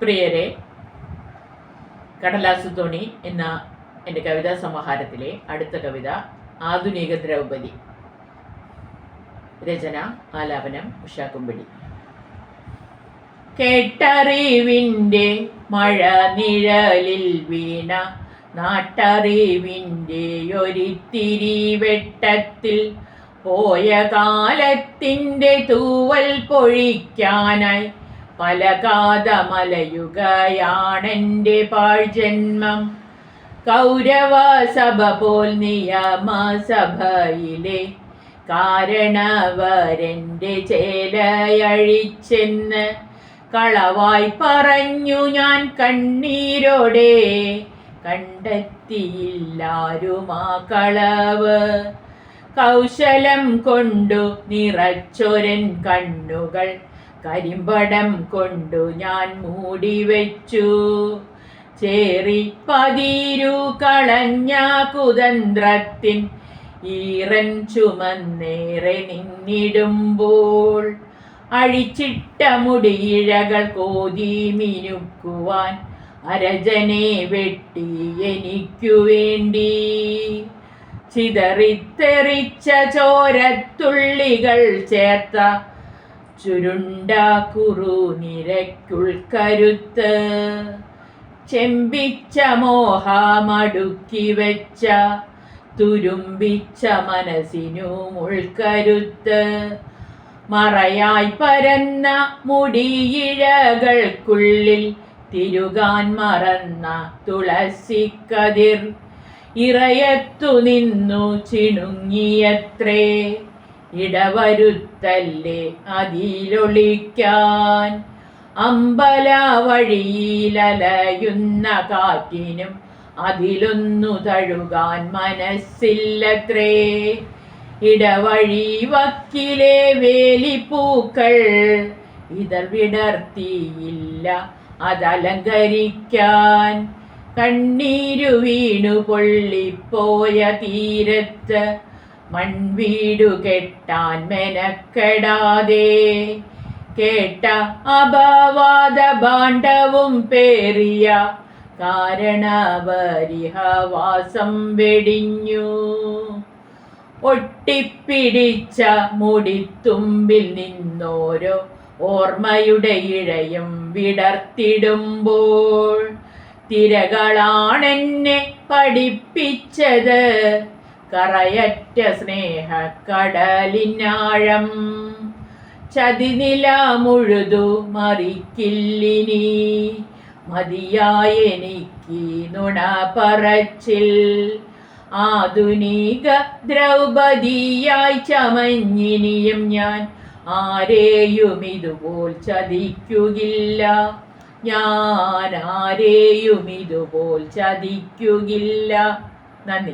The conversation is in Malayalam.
പ്രിയരെ കടലാസു തോണി എന്ന എന്റെ കവിതാ സമാഹാരത്തിലെ അടുത്ത കവിത ആധുനിക ദ്രൗപദി. രചന ആലാപനം ഉഷാക്കുമ്പടി കേട്ടറിവിന്റെ മഴ നിഴലിൽ വീണ നാട്ടറിവിന്റെ ഒരിത്തിരി വെട്ടത്തിൽ പോയ കാലത്തിന്റെ തൂവൽ പൊഴിക്കാനായി പല കാതമലയുകയാണെന്റെ പാഴ്ജന്മം. കൗരവ സഭ പോൽ നിയമസഭയിലെ കാരണവരന്റെ ചേലയഴിച്ചെന്ന് കളവായി പറഞ്ഞു ഞാൻ കണ്ണീരോടെ. കണ്ടെത്തിയില്ലാരുമാ കളവ്. കൗശലം കൊണ്ടു നിറച്ചൊരൻ കണ്ണുകൾ കരിമ്പടം കൊണ്ടു ഞാൻ മൂടി വെച്ചു ചേറി പതിരു കളഞ്ഞ കുതന്ത്രത്തിൻ ഈറൻ ചുമന്നേറെ നിന്നിടുമ്പോൾ അഴിച്ചിട്ട മുടിയിഴകൾ കോതി മിനുക്കുവാൻ അരജനെ വെട്ടി എനിക്കു വേണ്ടി. ചിതറിത്തെറിച്ച ചോരത്തുള്ളികൾ ചേർത്ത ചുരുണ്ട കുറു നിരക്കുൾക്കരുത്ത് ചെമ്പിച്ച മോഹമടുക്കി വെച്ച തുരുമ്പിച്ച മനസ്സിനു മുൾക്കരുത്ത് മറയായി പരന്ന മുടിയിഴകൾക്കുള്ളിൽ തിരുകാൻ മറന്ന തുളസിക്കതിർ. ഇറയത്തു നിന്നു ചിണുങ്ങിയത്രേ. ഇടവരുത്തല്ലേ അതിലൊളിക്കാൻ. അമ്പല വഴിയിലലയുന്ന കാറ്റിനും അതിലൊന്നു തഴുകാൻ മനസ്സില്ലത്രേ. ഇടവഴി വക്കിലെ വേലിപ്പൂക്കൾ ഇതർ വിടർത്തിയില്ല അതലങ്കരിക്കാൻ. കണ്ണീരു വീണു പൊള്ളിപ്പോയ തീരത്ത് മൺവീടു കെട്ടാൻ മെനക്കെടാതെ കേട്ട അപവാദ ഭാണ്ഡവും പേറിയ കാരണപരിഹവാസം വെടിഞ്ഞു. ഒട്ടിപ്പിടിച്ച മുടിത്തുമ്പിൽ നിന്നോരോ ഓർമ്മയുടെ ഇഴയും വിടർത്തിടുമ്പോൾ തിരകളാണെന്നെ പഠിപ്പിച്ചത് കറയറ്റ സ്നേഹക്കടലിനാഴം ചതിനില മുഴുതു മറിക്കില്ലിനി. മതിയായെനിക്ക് നുണ പറച്ചിൽ. ആധുനിക ദ്രൗപദിയായി ചമഞ്ഞിനിയും ഞാൻ. ആരെയും ഇതുപോൽ ചതിക്കുകില്ല. ഞാൻ ആരെയും ഇതുപോൽ ചതിക്കുകില്ല. നന്ദി.